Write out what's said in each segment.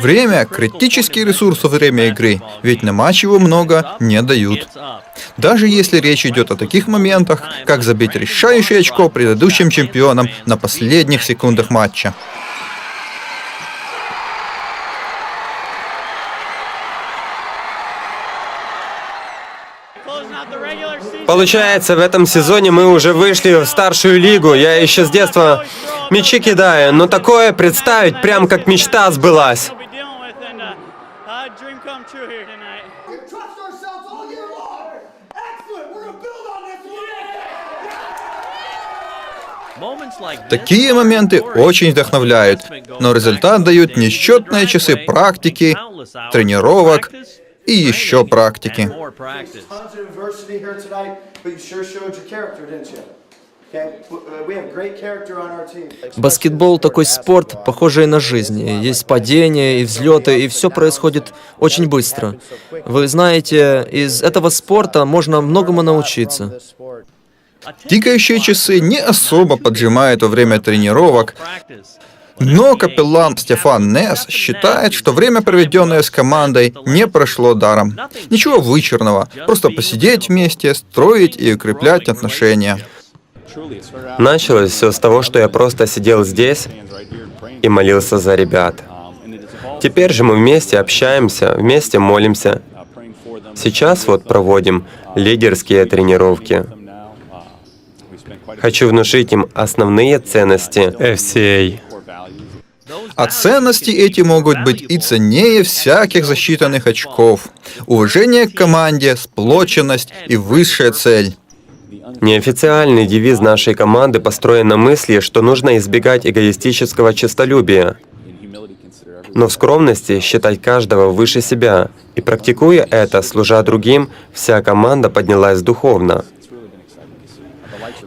Время – критический ресурс во время игры, ведь на матч его много не дают. Даже если речь идет о таких моментах, как забить решающее очко предыдущим чемпионам на последних секундах матча. Получается, в этом сезоне мы уже вышли в старшую лигу. Я еще с детства мячи кидаю, но такое представить, прям как мечта сбылась. We trust ourselves all year long. Excellent. We're gonna build on this. Такие моменты очень вдохновляют, но результат дают несчетные часы практики, тренировок и еще практики. Баскетбол такой спорт, похожий на жизнь. Есть падения и взлеты, и все происходит очень быстро. Вы знаете, из этого спорта можно многому научиться. Тикающие часы не особо поджимают во время тренировок, но капеллан Стефан Несс считает, что время, проведенное с командой, не прошло даром. Ничего вычурного, просто посидеть вместе, строить и укреплять отношения. Началось все с того, что я просто сидел здесь и молился за ребят. Теперь же мы вместе общаемся, вместе молимся. Сейчас вот проводим лидерские тренировки. Хочу внушить им основные ценности FCA. А ценности эти могут быть и ценнее всяких засчитанных очков. Уважение к команде, сплоченность и высшая цель. Неофициальный девиз нашей команды построен на мысли, что нужно избегать эгоистического честолюбия, но в скромности считать каждого выше себя. И практикуя это, служа другим, вся команда поднялась духовно.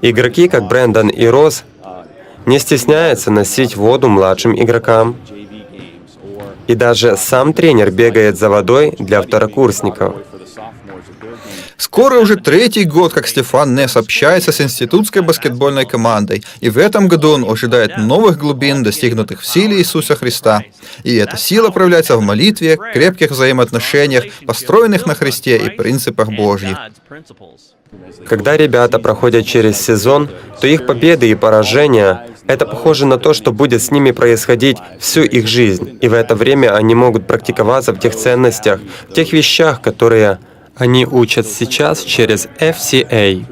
Игроки, как Брэндон и Росс, не стесняются носить воду младшим игрокам. И даже сам тренер бегает за водой для второкурсников. Скоро уже третий год, как Стефан Несс общается с институтской баскетбольной командой, и в этом году он ожидает новых глубин, достигнутых в силе Иисуса Христа. И эта сила проявляется в молитве, крепких взаимоотношениях, построенных на Христе и принципах Божьих. Когда ребята проходят через сезон, то их победы и поражения — это похоже на то, что будет с ними происходить всю их жизнь. И в это время они могут практиковаться в тех ценностях, в тех вещах, которые они учат сейчас через FCA.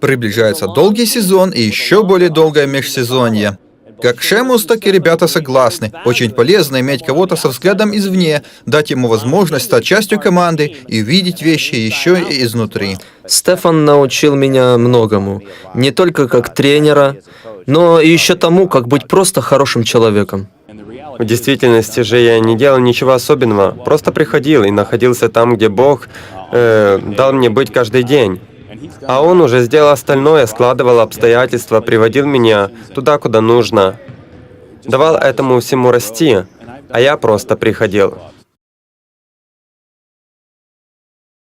Приближается долгий сезон и еще более долгое межсезонье. Как Шемус, так и ребята согласны. Очень полезно иметь кого-то со взглядом извне, дать ему возможность стать частью команды и видеть вещи еще и изнутри. Стефан научил меня многому. Не только как тренера, но и еще тому, как быть просто хорошим человеком. В действительности же я не делал ничего особенного, просто приходил и находился там, где Бог э, дал мне быть каждый день. А Он уже сделал остальное, складывал обстоятельства, приводил меня туда, куда нужно. Давал этому всему расти, а я просто приходил.